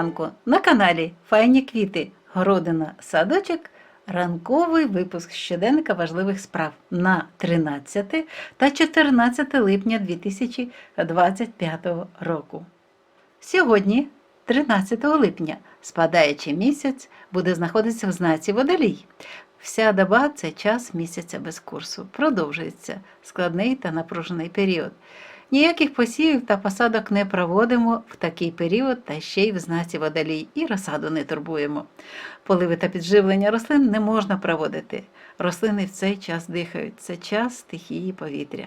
ранку на каналі Файні квіти, городина, садочок. Ранковий випуск щоденника важливих справ на 13 та 14 липня 2025 року. Сьогодні, 13 липня, спадаючий місяць буде знаходитися в знаці водолій. Вся доба це час місяця без курсу. Продовжується складний та напружений період. Ніяких посівів та посадок не проводимо в такий період та ще й в знаці водолій і розсаду не турбуємо. Поливи та підживлення рослин не можна проводити. Рослини в цей час дихають. Це час стихії повітря.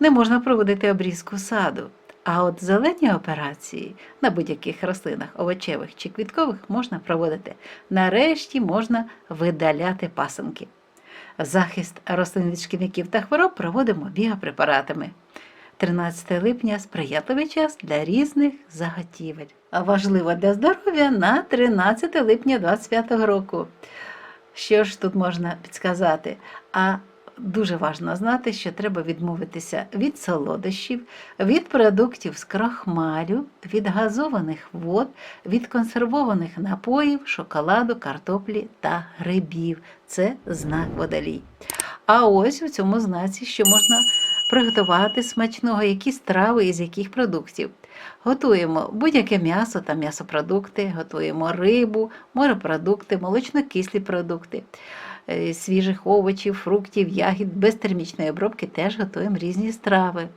Не можна проводити обрізку саду. А от зелені операції на будь-яких рослинах, овочевих чи квіткових, можна проводити. Нарешті можна видаляти пасинки. Захист рослин від шкідників та хвороб проводимо біопрепаратами. 13 липня сприятливий час для різних заготівель. А важливо для здоров'я на 13 липня 25 року. Що ж тут можна підсказати? А дуже важливо знати, що треба відмовитися від солодощів, від продуктів з крахмалю, від газованих вод, від консервованих напоїв, шоколаду, картоплі та грибів. Це знак водолій. А ось у цьому знаці, що можна приготувати смачного, які страви із яких продуктів. Готуємо будь-яке м'ясо та м'ясопродукти, готуємо рибу, морепродукти, молочно-кислі продукти, е, свіжих овочів, фруктів, ягід, без термічної обробки теж готуємо різні страви.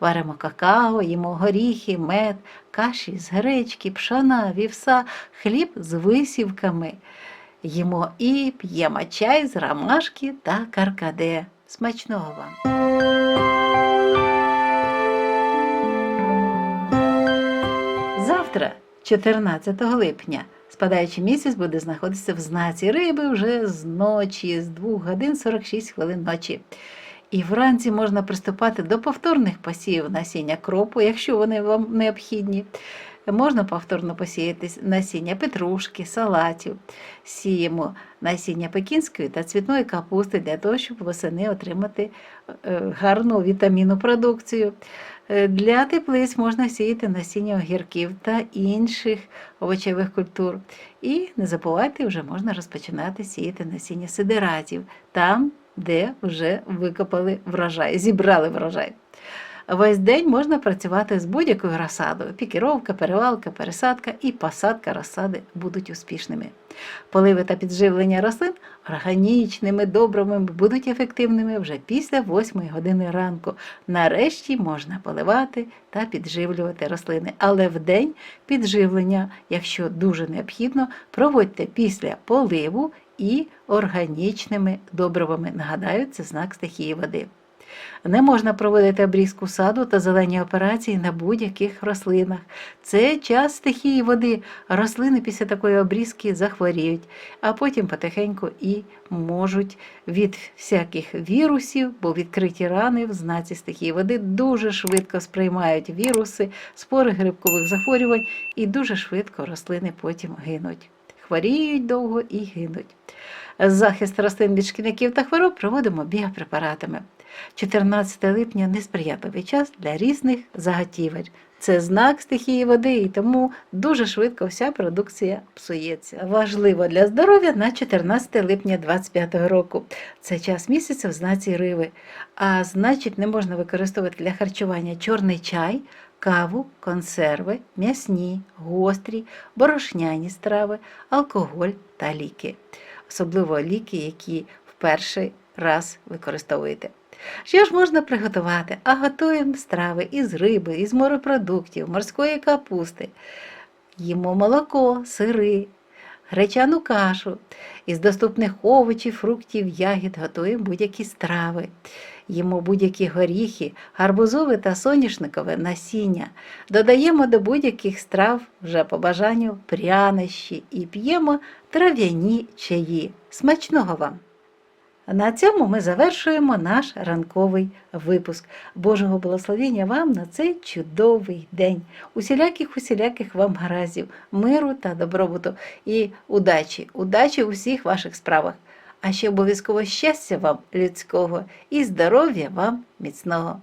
Варимо какао, їмо горіхи, мед, каші з гречки, пшана, вівса, хліб з висівками. Їмо і п'ємо чай з ромашки та каркаде. Смачного вам! Завтра, 14 липня, спадаючий місяць буде знаходитися в знаці риби вже з ночі, з 2 годин 46 хвилин ночі. І вранці можна приступати до повторних посівів насіння кропу, якщо вони вам необхідні. Можна повторно посіяти насіння петрушки, салатів. Сіємо насіння пекінської та цвітної капусти для того, щоб восени отримати е, гарну вітамінну продукцію. Е, Для теплиць можна сіяти насіння огірків та інших овочевих культур. І не забувайте, вже можна розпочинати сіяти насіння сидератів там, де вже викопали врожай, зібрали врожай. Весь день можна працювати з будь-якою розсадою. Пікіровка, перевалка, пересадка і посадка розсади будуть успішними. Поливи та підживлення рослин органічними, добрими будуть ефективними вже після 8 години ранку. Нарешті можна поливати та підживлювати рослини. Але в день підживлення, якщо дуже необхідно, проводьте після поливу і органічними добривами. Нагадаю, це знак стихії води. Не можна проводити обрізку саду та зелені операції на будь-яких рослинах. Це час стихії води. Рослини після такої обрізки захворіють, а потім потихеньку і можуть від всяких вірусів, бо відкриті рани в знаці стихії води дуже швидко сприймають віруси, спори грибкових захворювань, і дуже швидко рослини потім гинуть. Хворіють довго і гинуть. Захист рослин від шкідників та хвороб проводимо біопрепаратами. 14 липня несприятливий час для різних заготівель. Це знак стихії води, і тому дуже швидко вся продукція псується. Важливо для здоров'я на 14 липня 2025 року. Це час місяця в знаці риви, а значить, не можна використовувати для харчування чорний чай, каву, консерви, м'ясні, гострі, борошняні страви, алкоголь та ліки. Особливо ліки, які в перший раз використовуєте. Що ж можна приготувати? А готуємо страви із риби, із морепродуктів, морської капусти. Їмо молоко, сири, гречану кашу. Із доступних овочів, фруктів, ягід готуємо будь-які страви. Їмо будь-які горіхи, гарбузове та соняшникове насіння. Додаємо до будь-яких страв вже по бажанню прянощі і п'ємо трав'яні чаї. Смачного вам! На цьому ми завершуємо наш ранковий випуск. Божого благословення вам на цей чудовий день. Усіляких, усіляких вам гараздів, миру та добробуту і удачі, удачі у всіх ваших справах. А ще обов'язково щастя вам людського і здоров'я вам міцного.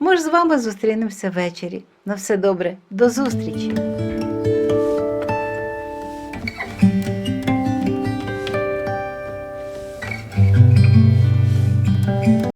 Ми ж з вами зустрінемося ввечері. На все добре, до зустрічі!